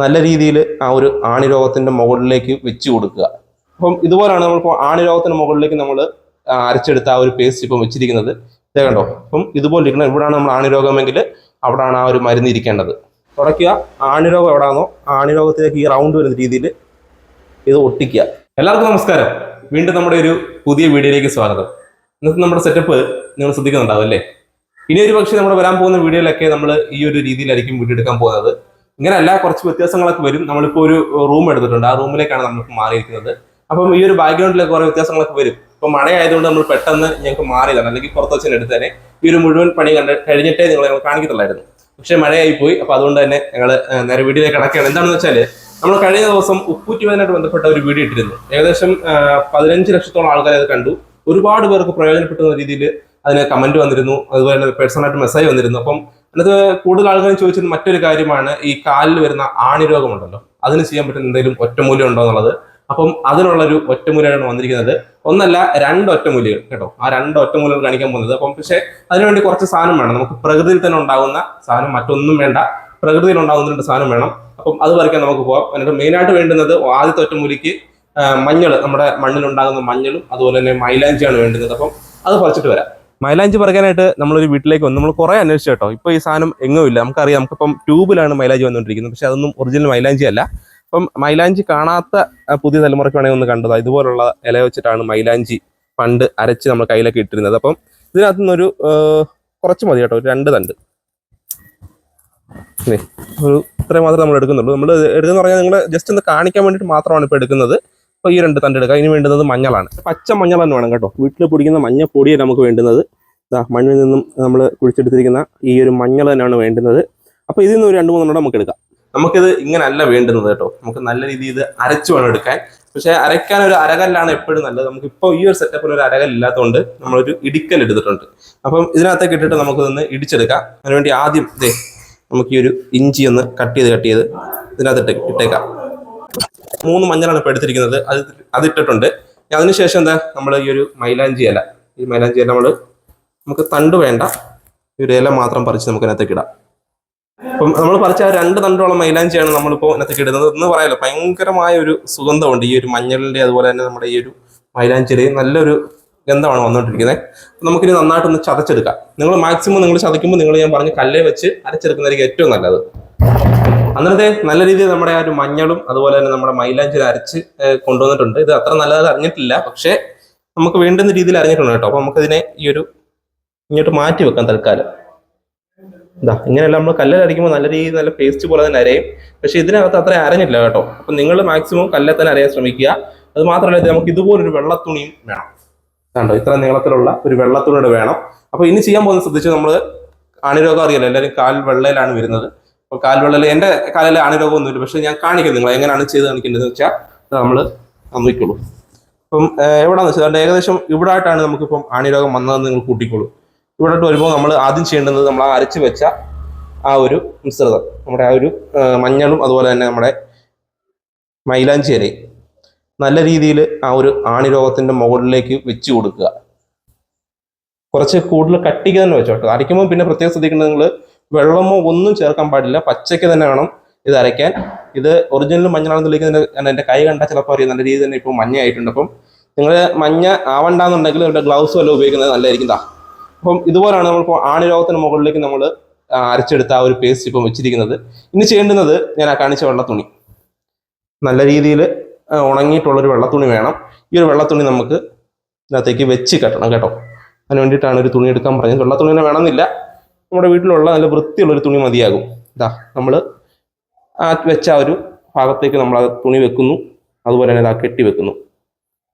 നല്ല രീതിയിൽ ആ ഒരു ആണി രോഗത്തിന്റെ മുകളിലേക്ക് വെച്ച് കൊടുക്കുക. അപ്പം ഇതുപോലെയാണ് നമ്മളിപ്പോൾ ആണി രോഗത്തിന്റെ മുകളിലേക്ക് നമ്മൾ അരച്ചെടുത്ത ആ ഒരു പേസ്റ്റ് ഇപ്പം വെച്ചിരിക്കുന്നത്. ഇതേ കണ്ടോ? അപ്പം ഇതുപോലെ ഇരിക്കണം. ഇവിടെയാണ് നമ്മൾ ആണിരോഗമെങ്കിൽ അവിടാണ് ആ ഒരു മരുന്ന് ഇരിക്കേണ്ടത്. തുടയ്ക്കുക. ആണി രോഗം ആണിരോഗത്തിലേക്ക് ആണി രോഗത്തിലേക്ക് ഈ റൗണ്ട് വരുന്ന രീതിയിൽ ഇത് ഒട്ടിക്കുക. എല്ലാവർക്കും നമസ്കാരം. വീണ്ടും നമ്മുടെ ഒരു പുതിയ വീഡിയോയിലേക്ക് സ്വാഗതം. ഇന്നത്തെ നമ്മുടെ സെറ്റപ്പ് നിങ്ങൾ ശ്രദ്ധിക്കുന്നുണ്ടാവും അല്ലേ? ഇനി ഒരു പക്ഷേ നമ്മൾ വരാൻ പോകുന്ന വീഡിയോയിലൊക്കെ നമ്മൾ ഈ ഒരു രീതിയിലായിരിക്കും വീഡിയോ എടുക്കാൻ പോകുന്നത്. ഇങ്ങനെയല്ല കുറച്ച് വ്യത്യാസങ്ങളൊക്കെ വരും. നമ്മളിപ്പോൾ ഒരു റൂം എടുത്തിട്ടുണ്ട്. ആ റൂമിലേക്കാണ് നമ്മൾ മാറിയിരിക്കുന്നത്. അപ്പം ഈ ഒരു ബാക്ക്ഗ്രൗണ്ടിലൊക്കെ കുറേ വ്യത്യാസങ്ങളൊക്കെ വരും. ഇപ്പൊ മഴയായതുകൊണ്ട് നമ്മൾ പെട്ടെന്ന് ഞങ്ങൾക്ക് മാറിയതാണ് അല്ലെങ്കിൽ പുറത്ത് വെച്ചാൽ എടുത്തേനെ. ഈ ഒരു മുഴുവൻ പണി കണ്ട് കഴിഞ്ഞിട്ടേ നിങ്ങൾ ഞങ്ങൾ കാണിക്കത്തുള്ളായിരുന്നു. പക്ഷേ മഴയായി പോയി അപ്പൊ അതുകൊണ്ട് തന്നെ ഞങ്ങൾ നേരെ വീട്ടിലേക്ക് കിടക്കുകയാണ്. എന്താണെന്ന് വെച്ചാൽ നമ്മൾ കഴിഞ്ഞ ദിവസം ഉപ്പൂറ്റുവാനായിട്ട് ബന്ധപ്പെട്ട ഒരു വീഡിയോ ഇട്ടിരുന്നു. ഏകദേശം പതിനഞ്ച് ലക്ഷത്തോളം ആൾക്കാർ അത് കണ്ടു. ഒരുപാട് പേർക്ക് പ്രയോജനപ്പെട്ടുന്ന രീതിയിൽ അതിന് കമന്റ് വന്നിരുന്നു. അതുപോലെ പേഴ്സണലായിട്ട് മെസ്സേജ് വന്നിരുന്നു. അപ്പം അതിനകത്ത് കൂടുതൽ ആൾക്കാർ ചോദിച്ചത് മറ്റൊരു കാര്യമാണ് ഈ കാലിൽ വരുന്ന ആണി രോഗമുണ്ടല്ലോ അതിന് ചെയ്യാൻ പറ്റുന്ന എന്തെങ്കിലും ഒറ്റമൂല്യം ഉണ്ടോ എന്നുള്ളത്. അപ്പം അതിനുള്ള ഒരു ഒറ്റമൂലയാണ് വന്നിരിക്കുന്നത്. ഒന്നല്ല രണ്ട് ഒറ്റമൂലികൾ കേട്ടോ. ആ രണ്ട് ഒറ്റമൂലികൾ കാണിക്കാൻ പോകുന്നത്. അപ്പം പക്ഷേ അതിനുവേണ്ടി കുറച്ച് സാധനം വേണം. നമുക്ക് പ്രകൃതിയിൽ തന്നെ ഉണ്ടാകുന്ന സാധനം മറ്റൊന്നും വേണ്ട. പ്രകൃതിയിൽ ഉണ്ടാകുന്ന രണ്ട് സാധനം വേണം. അപ്പം അത് പറിക്കാൻ നമുക്ക് പോകാം എന്നിട്ട് മെയിനായിട്ട് വേണ്ടുന്നത് ആദ്യത്തെ ഒറ്റമൂലിക്ക് മഞ്ഞൾ. നമ്മുടെ മണ്ണിലുണ്ടാകുന്ന മഞ്ഞളും അതുപോലെ തന്നെ മൈലാഞ്ചിയാണ് വേണ്ടുന്നത്. അപ്പം അത് പറിച്ചിട്ട് വരാം. മൈലാഞ്ചി പറയാനായിട്ട് നമ്മളൊരു വീട്ടിലേക്ക് വന്നു. നമ്മൾ കുറേ അന്വേഷിച്ചു കേട്ടോ. ഇപ്പോൾ ഈ സാധനം എങ്ങും ഇല്ല. നമുക്കറിയാം നമുക്കിപ്പം ട്യൂബിലാണ് മൈലാഞ്ചി വന്നുകൊണ്ടിരിക്കുന്നത് പക്ഷെ അതൊന്നും ഒറിജിനൽ മൈലാഞ്ചി അല്ല. അപ്പം മൈലാഞ്ചി കാണാത്ത പുതിയ തലമുറയ്ക്ക് വേണമെങ്കിൽ ഒന്ന് കണ്ടതാ. ഇതുപോലുള്ള ഇല വെച്ചിട്ടാണ് മൈലാഞ്ചി പണ്ട് അരച്ച് നമ്മൾ കയ്യിലൊക്കെ ഇട്ടിരുന്നത്. അപ്പം ഇതിനകത്ത് നിന്നൊരു കുറച്ച് മതി കേട്ടോ. ഒരു രണ്ട് തണ്ട്. ഒരു ഇത്രയും മാത്രമേ നമ്മൾ എടുക്കുന്നുള്ളൂ. നമ്മൾ എടുക്കുന്ന പറഞ്ഞാൽ നിങ്ങൾ ജസ്റ്റ് ഒന്ന് കാണിക്കാൻ വേണ്ടിയിട്ട് മാത്രമാണ് ഇപ്പോൾ എടുക്കുന്നത്. അപ്പോൾ ഈ രണ്ട് തണ്ട് എടുക്കുക ഇനി വേണ്ടുന്നത് മഞ്ഞളാണ്. പച്ച മഞ്ഞൾ തന്നെ വേണം കേട്ടോ. വീട്ടിൽ പൊടിക്കുന്ന മഞ്ഞ പൊടിയാണ് നമുക്ക് വേണ്ടുന്നത്. മണ്ണിൽ നിന്നും നമ്മൾ കുഴിച്ചെടുത്തിരിക്കുന്ന ഈ ഒരു മഞ്ഞൾ തന്നെയാണ് വേണ്ടുന്നത്. അപ്പോൾ ഇതിൽ നിന്ന് ഒരു രണ്ട് മൂന്നെണ്ണം നമുക്ക് എടുക്കാം. നമുക്കിത് ഇങ്ങനല്ല വേണ്ടുന്നത് കേട്ടോ. നമുക്ക് നല്ല രീതിയിൽ ഇത് അരച്ചു വേണം എടുക്കാൻ. പക്ഷേ അരയ്ക്കാൻ ഒരു അരകല്ലാണ് എപ്പോഴും നല്ലത്. നമുക്ക് ഇപ്പോൾ ഈ ഒരു സെറ്റപ്പിൽ ഒരു അരകൽ ഇല്ലാത്തതുകൊണ്ട് നമ്മളൊരു ഇടിക്കൽ എടുത്തിട്ടുണ്ട്. അപ്പം ഇതിനകത്തേക്ക് ഇട്ടിട്ട് നമുക്കിതൊന്ന് ഇടിച്ചെടുക്കാം. അതിനുവേണ്ടി ആദ്യം ഇതേ നമുക്ക് ഈ ഒരു ഇഞ്ചി ഒന്ന് കട്ട് ചെയ്ത് കട്ട് ചെയ്ത് ഇതിനകത്തിട്ട് ഇട്ടേക്കാം. മൂന്ന് മഞ്ഞളാണ് ഇപ്പോൾ എടുത്തിരിക്കുന്നത്. അത് അതിട്ടിട്ടുണ്ട്. അതിനുശേഷം എന്താ? നമ്മൾ ഈ ഒരു മൈലാഞ്ചി ഇല. ഈ മൈലാഞ്ചി ഇല നമ്മൾ നമുക്ക് തണ്ട് വേണ്ട. ഈ ഒരു ഇല മാത്രം പറിച്ച് നമുക്ക് അതിനകത്തേക്ക് ഇടാം. അപ്പം നമ്മൾ പറിച്ച രണ്ട് തണ്ടോളം മൈലാഞ്ചിയാണ് നമ്മളിപ്പോൾ ഇതിനകത്തേക്ക് ഇടുന്നത്. എന്ന് പറയാലോ ഭയങ്കരമായ ഒരു സുഗന്ധമുണ്ട്. ഈ ഒരു മഞ്ഞളിന്റെ അതുപോലെ തന്നെ നമ്മുടെ ഈ ഒരു മൈലാഞ്ചിയുടെയും നല്ലൊരു ഗന്ധമാണ് വന്നുകൊണ്ടിരിക്കുന്നത് നമുക്കിനി നന്നായിട്ടൊന്ന് ചതച്ചെടുക്കാം. നിങ്ങൾ മാക്സിമം നിങ്ങൾ ചതയ്ക്കുമ്പോൾ നിങ്ങൾ ഞാൻ പറഞ്ഞ കല്ലേ വെച്ച് അരച്ചെടുക്കുന്നതായിരിക്കും ഏറ്റവും നല്ലത്. അന്നത്തെ നല്ല രീതിയിൽ നമ്മുടെ ആ ഒരു മഞ്ഞളും അതുപോലെ തന്നെ നമ്മുടെ മൈലാഞ്ചി അരച്ച് കൊണ്ടുവന്നിട്ടുണ്ട്. ഇത് അത്ര നല്ലതായി അറിഞ്ഞിട്ടില്ല. പക്ഷേ നമുക്ക് വേണ്ടുന്ന രീതിയിൽ അറിഞ്ഞിട്ടുണ്ട് കേട്ടോ. അപ്പൊ നമുക്കിതിനെ ഈ ഒരു ഇങ്ങോട്ട് മാറ്റി വെക്കാം തൽക്കാലം. ഇതാ ഇങ്ങനെയല്ല നമ്മൾ കല്ലിൽ അരയ്ക്കുമ്പോൾ നല്ല രീതിയിൽ നല്ല പേസ്റ്റ് പോലെ തന്നെ അരയും. പക്ഷെ ഇതിനകത്ത് അത്ര അരഞ്ഞില്ല കേട്ടോ. അപ്പൊ നിങ്ങൾ മാക്സിമം കല്ലിൽ തന്നെ അരയാൻ ശ്രമിക്കുക. അത് മാത്രമല്ല നമുക്ക് ഇതുപോലൊരു വെള്ളത്തുണിയും വേണം. കണ്ടോ? ഇത്ര നീളത്തിലുള്ള ഒരു വെള്ളത്തുണിയുടെ വേണം. അപ്പൊ ഇനി ചെയ്യാൻ പോകുന്ന ശ്രദ്ധിച്ച് നമ്മൾ ആണിരോഗം അറിയാലോ? എല്ലാവരും കാൽ വെള്ളയിലാണ് വരുന്നത്. അപ്പോൾ കാൽവെള്ളൽ എന്റെ കാലിൽ ആണിരോഗം ഒന്നുമില്ല പക്ഷെ ഞാൻ കാണിക്കും നിങ്ങൾ എങ്ങനെയാണ് ചെയ്ത് കാണിക്കേണ്ടത് വെച്ചാൽ നമ്മൾ നന്ദിക്കുള്ളൂ അപ്പം എവിടെ എവിടാന്ന് വെച്ചാൽ ഏകദേശം ഇവിടെ ആയിട്ടാണ് നമുക്കിപ്പം ആണിരോഗം വന്നതെന്ന് നിങ്ങൾ കൂട്ടിക്കോളൂ. ഇവിടെ വരുമ്പോൾ നമ്മൾ ആദ്യം ചെയ്യേണ്ടത് നമ്മൾ ആ അരച്ച് വെച്ച ആ ഒരു മിശ്രിതം. നമ്മുടെ ആ ഒരു മഞ്ഞളും അതുപോലെ തന്നെ നമ്മുടെ മൈലാഞ്ചേരയും നല്ല രീതിയിൽ ആ ഒരു ആണിരോഗത്തിന്റെ മുകളിലേക്ക് വെച്ച് കൊടുക്കുക. കുറച്ച് കൂടുതൽ കട്ടിക്ക് തന്നെ വെച്ചോട്ടോ. അരയ്ക്കുമ്പോൾ പിന്നെ പ്രത്യേകം ശ്രദ്ധിക്കേണ്ടത് നിങ്ങൾ വെള്ളമോ ഒന്നും ചേർക്കാൻ പാടില്ല. പച്ചയ്ക്ക് തന്നെ വേണം ഇത് അരയ്ക്കാൻ. ഇത് ഒറിജിനൽ മഞ്ഞളാണെന്ന് തെളിയിക്കുന്നതിന് എന്റെ കൈ കണ്ടാൽ ചിലപ്പോൾ അറിയാം. നല്ല രീതിയിൽ തന്നെ ഇപ്പോൾ മഞ്ഞ ആയിട്ടുണ്ട് അപ്പം നിങ്ങൾ മഞ്ഞ ആവണ്ടെന്നുണ്ടെങ്കിൽ ഇവിടെ ഗ്ലൗസ് വല്ല ഉപയോഗിക്കുന്നത് നല്ലതായിരിക്കും താ അപ്പം ഇതുപോലെയാണ് നമ്മളിപ്പോൾ ആണിരോഗത്തിന് മുകളിലേക്ക് നമ്മൾ അരച്ചെടുത്ത ആ ഒരു പേസ്റ്റ് ഇപ്പം വെച്ചിരിക്കുന്നത്. ഇനി ചെയ്യേണ്ടുന്നത് ഞാൻ ആ കാണിച്ച വെള്ളത്തുണി. നല്ല രീതിയിൽ ഉണങ്ങിയിട്ടുള്ളൊരു വെള്ളത്തുണി വേണം. ഈ ഒരു വെള്ളത്തുണി നമുക്ക് ഇതിനകത്തേക്ക് വെച്ച് കെട്ടണം കേട്ടോ. അതിന് വേണ്ടിയിട്ടാണ് ഒരു തുണി എടുക്കാൻ പറഞ്ഞത്. വെള്ളത്തുണി തന്നെ വേണമെന്നില്ല. നമ്മുടെ വീട്ടിലുള്ള നല്ല വൃത്തിയുള്ള ഒരു തുണി മതിയാകും. ഇതാ നമ്മൾ ആ വെച്ച ഒരു ഭാഗത്തേക്ക് നമ്മൾ ആ തുണി വെക്കുന്നു. അതുപോലെ തന്നെ ഇതാ കെട്ടി വെക്കുന്നു.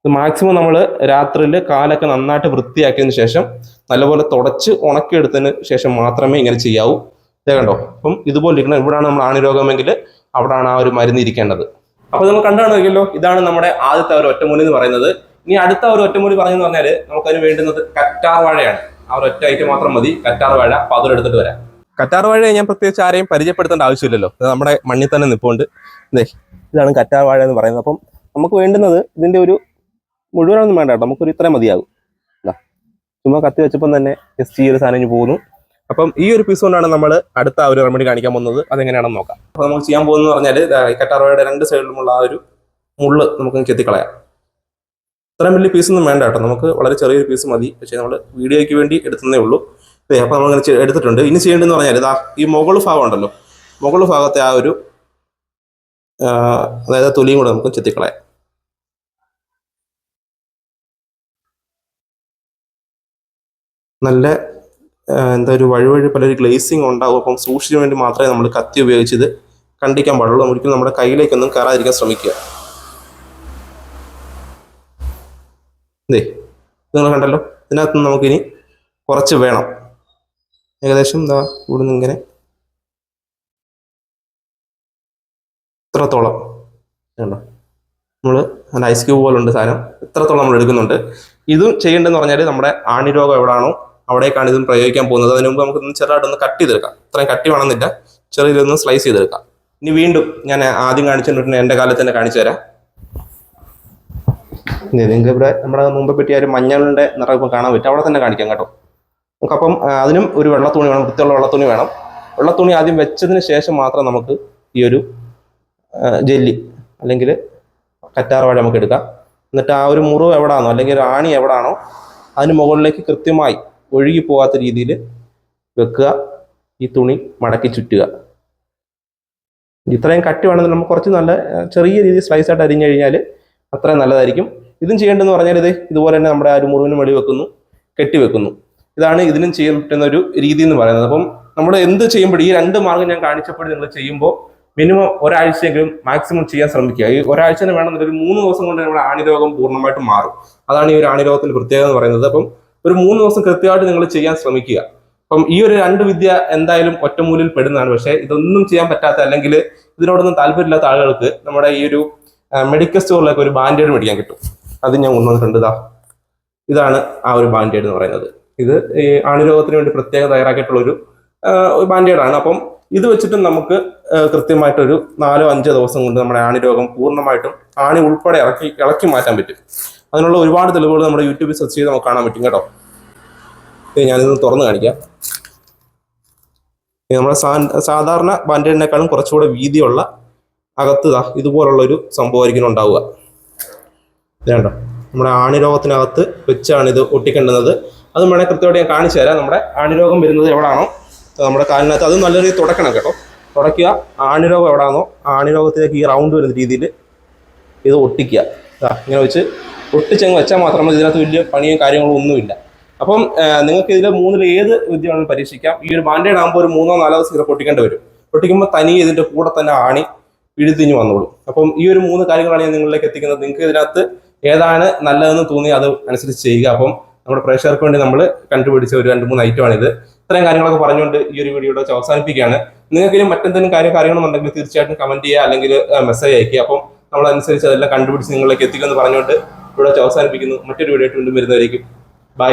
ഇത് മാക്സിമം നമ്മൾ രാത്രിയിൽ കാലൊക്കെ നന്നായിട്ട് വൃത്തിയാക്കിയതിന് ശേഷം നല്ലപോലെ തുടച്ച് ഉണക്കിയെടുത്തതിന് ശേഷം മാത്രമേ ഇങ്ങനെ ചെയ്യാവൂ. ഇതേ കണ്ടോ അപ്പം ഇതുപോലെ ഇരിക്കണം ഇവിടെയാണ് നമ്മൾ ആണിരോഗമെങ്കിൽ അവിടെയാണ് ആ ഒരു മരുന്ന് ഇരിക്കേണ്ടത്. അപ്പൊ നമ്മൾ കണ്ടാണെങ്കിലോ ഇതാണ് നമ്മുടെ ആദ്യത്തെ ഒരു ഒറ്റമൂലി എന്ന് പറയുന്നത്. ഇനി അടുത്ത ഒരു ഒറ്റമൂലി പറഞ്ഞെന്ന് പറഞ്ഞാൽ നമുക്കതിന് വേണ്ടുന്നത് കറ്റാർ വാഴയാണ് ആ ഒരു ഒറ്റ ഐറ്റം മാത്രം മതി. കറ്റാർ വാഴ അപ്പൊ എടുത്തിട്ട് വരാം. കറ്റാർ വാഴ ഞാൻ പ്രത്യേകിച്ച് ആരെയും പരിചയപ്പെടുത്തേണ്ട ആവശ്യമില്ലല്ലോ. ഇത് നമ്മുടെ മണ്ണിൽ തന്നെ നിൽപ്പുണ്ട് ദേ ഇതാണ് കറ്റാർ വാഴ എന്ന് പറയുന്നത്. അപ്പം നമുക്ക് വേണ്ടുന്നത് ഇതിന്റെ ഒരു മുഴുവനൊന്നും വേണ്ട കേട്ടോ. നമുക്കൊരു ഇത്രയും മതിയാകും. ഇതാ ചുമ്മാ കത്തി വെച്ചപ്പം തന്നെ ജസ്റ്റ് ഈ സാധനം പോകുന്നു. അപ്പം ഈ ഒരു പീസ് കൊണ്ടാണ് നമ്മൾ അടുത്ത ഒരു റെമഡി കാണിക്കാൻ പോകുന്നത്. അതെങ്ങനെയാണെന്ന് നോക്കാം. അപ്പോൾ നമുക്ക് ചെയ്യാൻ പോകുന്നത് പറഞ്ഞാൽ വാഴയുടെ രണ്ട് സൈഡിലുമുള്ള ആ ഒരു മുള്ള് നമുക്ക് ചെത്തിക്കളയാം. ഇത്രയും വലിയ പീസൊന്നും വേണ്ട കേട്ടോ. നമുക്ക് വളരെ ചെറിയൊരു പീസ് മതി. പക്ഷേ നമ്മൾ വീഡിയോയ്ക്ക് വേണ്ടി എടുത്തതേ ഉള്ളൂ. അതെ അപ്പോൾ നമ്മളങ്ങനെ എടുത്തിട്ടുണ്ട്. ഇനി ചെയ്യേണ്ടതെന്ന് പറഞ്ഞാൽ ഇതാ ഈ മുകൾ ഭാഗം ഉണ്ടല്ലോ. മുകൾ ഭാഗത്തെ ആ ഒരു അതായത് തൊലിയും കൂടെ നമുക്ക് ചെത്തിക്കളയാം. നല്ല എന്താ ഒരു വഴുവഴി പല ഒരു ഗ്ലേസിങ് ഉണ്ടാവും. അപ്പം സൂക്ഷിച്ചു വേണ്ടി മാത്രമേ നമ്മൾ കത്തി ഉപയോഗിച്ച് ഇത് കണ്ടിക്കാൻ പാടുള്ളൂ. ഒരിക്കലും നമ്മുടെ കയ്യിലേക്കൊന്നും കയറാതിരിക്കാൻ ശ്രമിക്കുക. ഇതേ നിങ്ങൾ കണ്ടല്ലോ. ഇതിനകത്ത് നമുക്കിനി കുറച്ച് വേണം. ഏകദേശം എന്താ ഇവിടുന്ന് ഇങ്ങനെ ഇത്രത്തോളം. കണ്ടോ? നമ്മൾ നല്ല ഐസ് ക്യൂബ് പോലെ ഉണ്ട് സാധനം. ഇത്രത്തോളം നമ്മൾ എടുക്കുന്നുണ്ട്. ഇതും ചെയ്യേണ്ടതെന്ന് പറഞ്ഞാൽ നമ്മുടെ ആണിരോഗം എവിടാണോ അവിടേക്കാണ് ഇതും പ്രയോഗിക്കാൻ പോകുന്നത്. അതിന് മുമ്പ് നമുക്ക് ചെറുതായിട്ടൊന്ന് കട്ട് ചെയ്തെടുക്കാം. ഇത്രയും കട്ടി വേണമെന്നില്ല. ചെറിയൊന്ന് സ്ലൈസ് ചെയ്തെടുക്കാം. ഇനി വീണ്ടും ഞാൻ ആദ്യം കാണിച്ചിട്ടുണ്ട് എന്റെ കാലത്ത് തന്നെ കാണിച്ചു തരാം. നിങ്ങൾക്ക് ഇവിടെ നമ്മുടെ മുമ്പ് പറ്റിയ ഒരു മഞ്ഞളിന്റെ നിറം കാണാൻ പറ്റും. അവിടെ തന്നെ കാണിക്കാം കേട്ടോ. നമുക്കപ്പം അതിനും ഒരു വെള്ള തുണി വേണം വൃത്തിയുള്ള വെള്ള തുണി വേണം. വെള്ള തുണി ആദ്യം വെച്ചതിന് ശേഷം മാത്രം നമുക്ക് ഈ ഒരു ജെല്ലി അല്ലെങ്കിൽ കറ്റാർ വാഴ നമുക്ക് എടുക്കാം. എന്നിട്ട് ആ ഒരു മുറിവ് എവിടാണോ അല്ലെങ്കിൽ ഒരു ആണി എവിടാണോ അതിന് മുകളിലേക്ക് കൃത്യമായി ഒഴുകി പോകാത്ത രീതിയിൽ വെക്കുക. ഈ തുണി മടക്കി ചുറ്റുക. ഇത്രയും കട്ടി വേണമെങ്കിൽ നമുക്ക് കുറച്ച് നല്ല ചെറിയ രീതിയിൽ സ്ലൈസ് ആയിട്ട് അരിഞ്ഞു കഴിഞ്ഞാൽ അത്രയും നല്ലതായിരിക്കും. ഇതും ചെയ്യേണ്ടതെന്ന് പറഞ്ഞാൽ ഇത് ഇതുപോലെ തന്നെ നമ്മുടെ ആ ഒരു മുറിവിന് വെളി വെക്കുന്നു കെട്ടി വെക്കുന്നു. ഇതാണ് ഇതിനും ചെയ്യാൻ പറ്റുന്ന ഒരു രീതി എന്ന് പറയുന്നത്. അപ്പം നമ്മൾ എന്ത് ചെയ്യുമ്പോൾ ഈ രണ്ട് മാർഗം ഞാൻ കാണിച്ചപ്പോൾ നിങ്ങൾ ചെയ്യുമ്പോൾ മിനിമം ഒരാഴ്ചയെങ്കിലും മാക്സിമം ചെയ്യാൻ ശ്രമിക്കുക. ഈ ഒരാഴ്ച തന്നെ വേണമെന്നില്ല ഒരു മൂന്ന് ദിവസം കൊണ്ട് നമ്മുടെ ആണിരോഗം പൂർണമായിട്ട് മാറും. അതാണ് ഈ ഒരു ആണിരോഗത്തിന്റെ പ്രത്യേകത എന്ന് പറയുന്നത്. അപ്പം ഒരു മൂന്ന് ദിവസം കൃത്യമായിട്ട് നിങ്ങൾ ചെയ്യാൻ ശ്രമിക്കുക. അപ്പം ഈ ഒരു രണ്ട് വിദ്യ എന്തായാലും ഒറ്റമൂലിൽ പെടുന്നതാണ്. പക്ഷേ ഇതൊന്നും ചെയ്യാൻ പറ്റാത്ത അല്ലെങ്കിൽ ഇതിനോടൊന്നും താല്പര്യമില്ലാത്ത ആളുകൾക്ക് നമ്മുടെ ഈ ഒരു മെഡിക്കൽ സ്റ്റോറിലൊക്കെ ഒരു ബാൻഡേഡ് മേടിക്കാൻ കിട്ടും. അത് ഞാൻ കൊണ്ടുവന്നിട്ടുണ്ട് ഇതാ ഇതാണ് ആ ഒരു ബാൻഡേഡ് എന്ന് പറയുന്നത്. ഇത് ഈ ആണിരോഗത്തിന് വേണ്ടി പ്രത്യേകം തയ്യാറാക്കിയിട്ടുള്ള ഒരു ബാൻഡേഡാണ്. അപ്പം ഇത് വെച്ചിട്ട് നമുക്ക് കൃത്യമായിട്ടൊരു നാലോ അഞ്ചോ ദിവസം കൊണ്ട് നമ്മുടെ ആണിരോഗം പൂർണമായിട്ടും ആണി ഉൾപ്പെടെ ഇറക്കി ഇളക്കി മാറ്റാൻ പറ്റും. അതിനുള്ള ഒരുപാട് തെളിവുകൾ നമ്മുടെ യൂട്യൂബിൽ സെർച്ച് ചെയ്ത് നമുക്ക് കാണാൻ പറ്റും കേട്ടോ. ഞാനിത് തുറന്ന് കാണിക്കാം. നമ്മുടെ സാധാരണ ബാൻഡേഡിനേക്കാളും കുറച്ചുകൂടെ വീതിയുള്ള അകത്ത് ദാ ഇതുപോലുള്ള ഒരു സംഭവമായിരിക്കും ഉണ്ടാവുക. ഇത് നമ്മുടെ ആണിരോഗത്തിനകത്ത് വെച്ചാണ് ഇത് ഒട്ടിക്കേണ്ടുന്നത്. അത് വേണേൽ കൃത്യമായിട്ട് ഞാൻ കാണിച്ചു തരാം. നമ്മുടെ ആണിരോഗം വരുന്നത് എവിടാണോ? നമ്മുടെ കാലിനകത്ത്. അത് നല്ല രീതിയിൽ തുടക്കണം കേട്ടോ. തുടക്കുക ആണിരോഗം എവിടാണോ ആണിരോഗത്തിലേക്ക് ഈ റൗണ്ട് വരുന്ന രീതിയിൽ ഇത് ഒട്ടിക്കുക. ഇങ്ങനെ വെച്ച് ഒട്ടിച്ചങ്ങ് വെച്ചാൽ മാത്രം മതി. ഇതിനകത്ത് വലിയ പണിയും കാര്യങ്ങളും ഒന്നുമില്ല. അപ്പം നിങ്ങൾക്ക് ഇതിൽ മൂന്നിൽ ഏത് വിദ്യ വേണമെങ്കിലും പരീക്ഷിക്കാം. ഈ ഒരു ബാൻഡേഡ് ആകുമ്പോൾ ഒരു മൂന്നോ നാലോ ദിവസം ഇത് പൊട്ടിക്കേണ്ടി വരും. പൊട്ടിക്കുമ്പോൾ തനിയെ ഇതിന്റെ കൂടെ തന്നെ ആണി പിഴുതിഞ്ഞ് വന്നോളൂ. അപ്പം ഈ ഒരു മൂന്ന് കാര്യങ്ങളാണ് ഞാൻ നിങ്ങളിലേക്ക് എത്തിക്കുന്നത്. നിങ്ങൾക്ക് ഇതിനകത്ത് ഏതാണ് നല്ലതെന്ന് തോന്നി അത് അനുസരിച്ച് ചെയ്യുക. അപ്പം നമ്മുടെ പ്രേക്ഷകർക്ക് വേണ്ടി നമ്മൾ കണ്ടുപിടിച്ച ഒരു രണ്ട് മൂന്ന് ഐറ്റമാണ് ഇത് ഇത്രയും കാര്യങ്ങളൊക്കെ പറഞ്ഞുകൊണ്ട് ഈ ഒരു വീഡിയോ വെച്ച് അവസാനിപ്പിക്കുകയാണ്. നിങ്ങൾക്ക് മറ്റെന്തെങ്കിലും കാര്യം കാര്യങ്ങളുണ്ടെങ്കിൽ തീർച്ചയായിട്ടും കമന്റ് ചെയ്യുക അല്ലെങ്കിൽ മെസ്സേജ് അയക്കുക അപ്പം നമ്മളനുസരിച്ച് അതെല്ലാം കണ്ടുപിടിച്ച് നിങ്ങളിലേക്ക് എത്തിക്കുമെന്ന് പറഞ്ഞുകൊണ്ട് ഇവിടെ അവസാനിപ്പിക്കുന്നു. മറ്റൊരു വീഡിയോ ആയിട്ട് വീണ്ടും വരുന്നതായിരിക്കും ബൈ